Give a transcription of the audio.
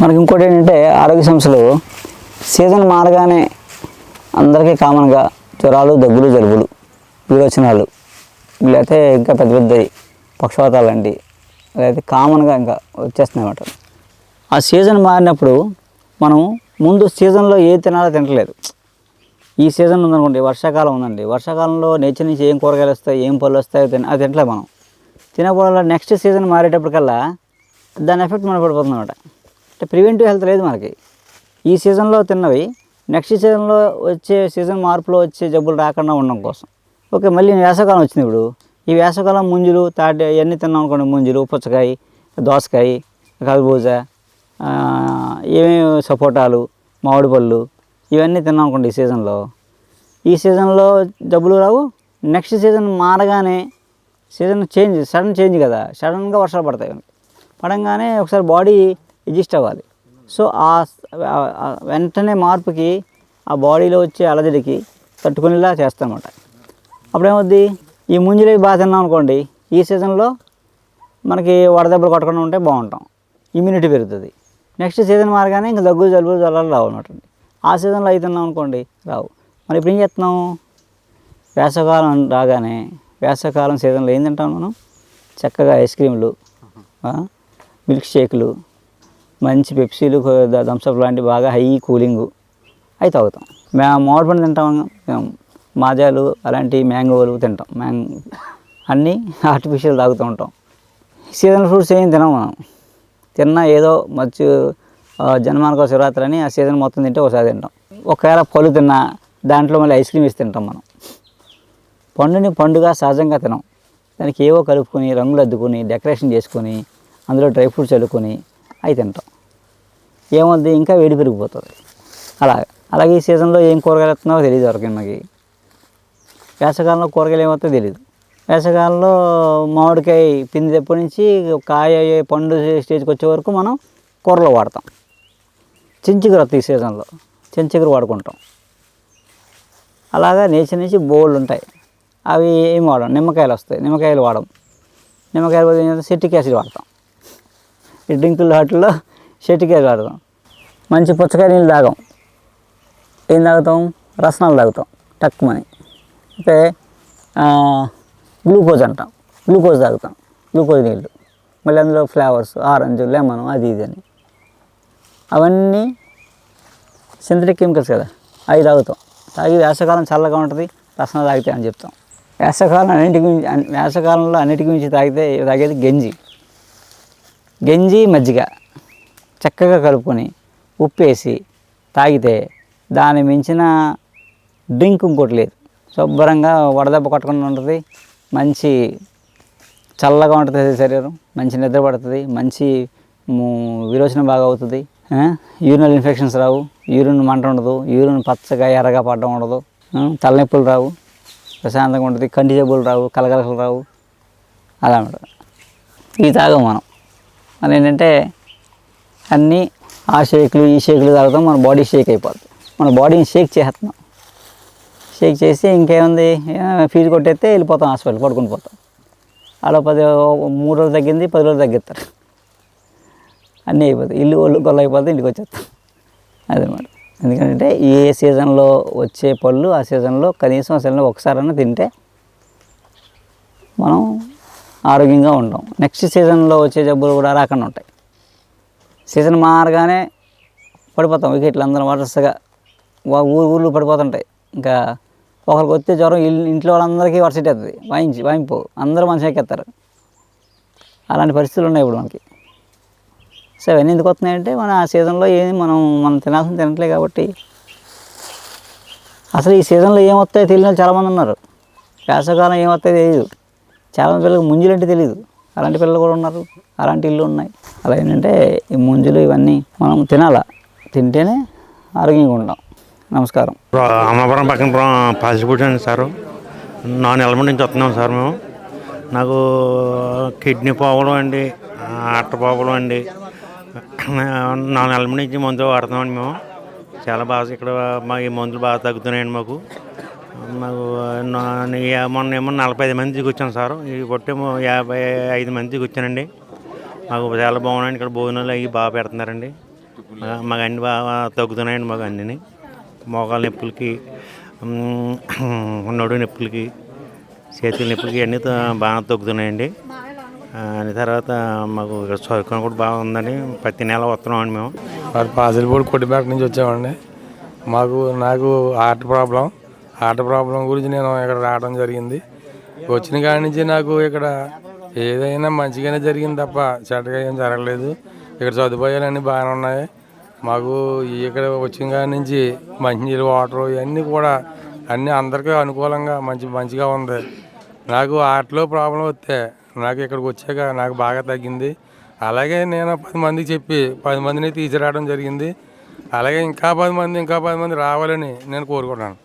మనకి ఇంకోటి ఏంటంటే ఆరోగ్య సమస్యలు. సీజన్ మారగానే అందరికీ కామన్గా జ్వరాలు దగ్గులు జలుబులు విరోచనాలు లేకపోతే ఇంకా పెద్ద పెద్దవి పక్షవాతాలు అండి లేకపోతే కామన్గా ఇంకా వచ్చేస్తున్నాయి అన్నమాట. ఆ సీజన్ మారినప్పుడు మనం ముందు సీజన్లో ఏ తినాలో తినట్లేదు. ఈ సీజన్ ఉందనుకోండి వర్షాకాలం ఉందండి. వర్షాకాలంలో నేచర్ నుంచి ఏం కూరగాయలు వస్తాయి ఏం పళ్ళు వస్తాయో తిన అది తినట్లేదు మనం. తినకపోవడం నెక్స్ట్ సీజన్ మారేటప్పటికల్లా దాని ఎఫెక్ట్ మనకు పడిపోతుంది అనమాట అంటే ప్రివెంటివ్ హెల్త్ లేదు మనకి. ఈ సీజన్లో తిన్నవి నెక్స్ట్ సీజన్లో వచ్చే సీజన్ మార్పులో వచ్చే జబ్బులు రాకుండా ఉండడం కోసం. ఓకే మళ్ళీ వేసవకాలం వచ్చింది ఇప్పుడు. ఈ వేసవకాలం ముంజులు తాటి ఇవన్నీ తిన్నాం అనుకోండి ముంజులు పుచ్చకాయ దోసకాయ కర్బూజ ఏమేమి సపోటాలు మామిడి పళ్ళు ఇవన్నీ తిన్నాం అనుకోండి ఈ సీజన్లో. ఈ సీజన్లో జబ్బులు రావు. నెక్స్ట్ సీజన్ మారగానే సీజన్ చేంజ్ సడన్ చేంజ్ కదా. సడన్గా వర్షాలు పడతాయి పడంగానే ఒకసారి బాడీ అడ్జస్ట్ అవ్వాలి. సో ఆ వెంటనే మార్పుకి ఆ బాడీలో వచ్చే అలజడికి తట్టుకునేలా చేస్తామన్నమాట అప్పుడేమవుద్ది? ఈ ముంజులవి బాగా తిన్నాం అనుకోండి ఈ సీజన్లో మనకి వడదెబ్బలు కొట్టకుండా ఉంటే బాగుంటాం. ఇమ్యూనిటీ పెరుగుతుంది. నెక్స్ట్ సీజన్ మారగానే ఇంకా దగ్గు జలుబు జలాలు రావు అన్నమాట ఆ సీజన్లో అవుతున్నాం అనుకోండి రావు. మరి ఇప్పుడు ఏం చేస్తున్నాం? వేసవకాలం రాగానే వేసవకాలం సీజన్లో ఏం తింటాం మనం? చక్కగా ఐస్ క్రీమ్లు మిల్క్ షేక్లు మంచి పెప్సీలు థమ్స్అప్ లాంటివి బాగా హై కూలింగు. అవి తాగుతాం. మేము మామిడి పండు తింటాం. మేము మాజాలు అలాంటి మ్యాంగోలు తింటాం. మ్యాంగ్ అన్నీ ఆర్టిఫిషియల్ తాగుతూ ఉంటాం. సీజన్ ఫ్రూట్స్ ఏం తినాం మనం. తిన్నా ఏదో మంచి జన్మానికి ఒక శివరాత్రి అని ఆ సీజన్ మొత్తం తింటే ఒకసారి తింటాం. ఒకవేళ పళ్ళు తిన్నా దాంట్లో మళ్ళీ ఐస్ క్రీమ్ వేసి తింటాం మనం. పండుని పండుగ సహజంగా తినాం. దానికి ఏవో కలుపుకొని రంగులు అద్దుకొని డెకరేషన్ చేసుకొని అందులో డ్రై ఫ్రూట్స్ చల్లుకొని అవి తింటాం. ఏమవుద్ది ఇంకా వేడి పెరిగిపోతుంది. అలా అలాగే ఈ సీజన్లో ఏం కూరగాయలు ఎత్తున్నావో తెలియదు ఎవరికి మనకి వేసవకాలంలో కూరగాయలు ఏమవుతాయో తెలియదు వేసవకాలంలో మామిడికాయ పిండి నుంచి కాయ పండు స్టేజ్కి వచ్చే వరకు మనం కూరలో వాడతాం. చించిగురు వస్తాయి ఈ సీజన్లో. చించిగురు వాడుకుంటాం. అలాగా నేచర్ నుంచి బోళ్ళు ఉంటాయి. అవి ఏం వాడం? నిమ్మకాయలు వస్తాయి. నిమ్మకాయలు వాడం. నిమ్మకాయలు బదులు సిట్రిక్ యాసిడ్ వాడతాం. ఈ డ్రింకుల వాటిల్లో సిట్రిక్ యాసిడ్ మంచి పుచ్చకాయ నీళ్ళు తాగాం. ఏం తాగుతాం? రసనాలు తాగుతాం. టక్కుమని. అంటే గ్లూకోజ్ అంటాం. గ్లూకోజ్ తాగుతాం. గ్లూకోజ్ నీళ్ళు. మళ్ళీ అందులో ఫ్లేవర్స్ ఆరెంజ్ లెమన్ అది ఇది అని. అవన్నీ సింథటిక్ కెమికల్స్ కదా. అవి తాగుతాం. తాగి వేసవకాలం చల్లగా ఉంటుంది. రసన తాగితే అని చెప్తాం. వేసవకాలం అన్నిటికి మించి వేసవకాలంలో అన్నిటికీ మించి తాగితే తాగేది గంజి. గంజి మజ్జిగ చక్కగా కలుపుకొని ఉప్పేసి తాగితే దాని మించిన డ్రింక్ ఇంకోటి లేదు. శుభ్రంగా వడదెబ్బ కొట్టకుండా ఉంటుంది. మంచి చల్లగా ఉంటుంది శరీరం. మంచి నిద్ర పడుతుంది. మంచి ము- విరోచనం బాగా అవుతుంది. యూరినల్ ఇన్ఫెక్షన్స్ రావు. యూరిన్ మంట ఉండదు. యూరిన్ పచ్చగా ఎర్రగా పడడం ఉండదు. తలనొప్పులు రావు. ప్రశాంతంగా ఉంటుంది. కంటి జబ్బులు రావు. కలగలకలు రావు. అలా ఉంటుంది. ఇవి తాగం మనం. మనం ఏంటంటే అన్నీ ఆ షేక్లు ఈ షేక్లు తాగుతాం మన బాడీ షేక్ అయిపోతుంది మన బాడీని షేక్ చేస్తున్నాం. షేక్ చేసి ఇంకేముంది? ఫీజు కొట్టేస్తే వెళ్ళిపోతాం హాస్పిటల్ పడుకుని పోతాం. అలా పది మూడు రోజులు తగ్గింది పది రోజులు తగ్గిస్తారు. అన్నీ అయిపోతాయి. ఇల్లు ఒళ్ళు గొల్ల అయిపోతే ఇంటికి వచ్చేస్తాం. అదనమాట ఎందుకంటే ఏ సీజన్లో వచ్చే పళ్ళు ఆ సీజన్లో కనీసం అసలు ఒకసారైనా తింటే మనం ఆరోగ్యంగా ఉంటాం నెక్స్ట్ సీజన్లో వచ్చే జబ్బులు కూడా రాకుండా ఉంటాయి. సీజన్ మారగానే పడిపోతాం. వికెట్లు అందరం వరుసగా ఊరు ఊర్లు పడిపోతుంటాయి. ఇంకా ఒకరికి వస్తే జ్వరం ఇల్లు ఇంట్లో వాళ్ళందరికీ వర్షిట్ అవుతుంది వాయించి వాయింపు. అందరూ మనిషి ఎక్కేస్తారు అలాంటి పరిస్థితులు ఉన్నాయి ఇప్పుడు మనకి. సో అవన్నీ ఎందుకు వస్తున్నాయంటే మన ఆ సీజన్లో ఏం మనం మనం తినాల్సిన తినట్లే కాబట్టి. అసలు ఈ సీజన్లో ఏం వస్తాయో తెలియని చాలామంది ఉన్నారు. వేసవకాలం ఏం వస్తాయో తెలియదు. చాలామంది పిల్లలకు ముంజులు అంటే తెలియదు అలాంటి పిల్లలు కూడా ఉన్నారు. అలాంటి ఇల్లు ఉన్నాయి. అలా ఏంటంటే ఈ ముంజులు ఇవన్నీ మనం తినాలా? తింటేనే ఆరోగ్యంగా ఉంటాం నమస్కారం. అమ్మవరం పక్కన రా- అండి సారు. నాన్ ఎలమెంట్ నుంచి వస్తున్నాం సార్ మేము. నాకు కిడ్నీ పోవడం అండి అట్ట పోవడం అండి. నాన్ ఎలమెంట్ నుంచి మందు వాడుతామండి మేము. చాలా బాగా ఇక్కడ మా ఈ మందులు బాగా తగ్గుతున్నాయండి మాకు. మాకు మొన్న ఏమో నలభై ఐదు మందికి వచ్చాను సార్. ఈ పొట్టేమో యాభై ఐదు మందికి వచ్చానండి. మాకు చాలా బాగున్నాయండి. ఇక్కడ భోజనాలు అవి బాగా పెడుతున్నారండి. మాకు అన్ని బాగా తగ్గుతున్నాయండి మాకు అన్నీ మోకాల నొప్పులకి నడు నొప్పులకి చేతుల నొప్పులకి అన్నీ బాగా తగ్గుతున్నాయండి. తర్వాత మాకు ఇక్కడ చదువుకొని కూడా బాగుందని ప్రతి నెల వస్తున్నామండి మేము. మరి పాసిలిపూడి కొట్టిపేట నుంచి వచ్చామండి. మాకు నాకు హార్ట్ ప్రాబ్లం. హార్ట్ ప్రాబ్లం గురించి నేను ఇక్కడ రావడం జరిగింది. వచ్చిన కాడి నుంచి నాకు ఇక్కడ ఏదైనా మంచిగానే జరిగింది తప్ప చెడ్డగా ఏం జరగలేదు. ఇక్కడ సదుపాయాలన్నీ బాగానే ఉన్నాయి. మాకు ఇక్కడ వచ్చిన కాడి నుంచి మంచినీళ్ళు వాటర్ ఇవన్నీ కూడా అన్నీ అందరికీ అనుకూలంగా మంచి మంచిగా ఉంది. నాకు ఆటలో ప్రాబ్లం వస్తే నాకు ఇక్కడికి వచ్చాక నాకు బాగా తగ్గింది. అలాగే నేను పది మందికి చెప్పి పది మందిని తీసుకురావడం జరిగింది. అలాగే ఇంకా పది మంది ఇంకా పది మంది రావాలని నేను కోరుకుంటున్నాను.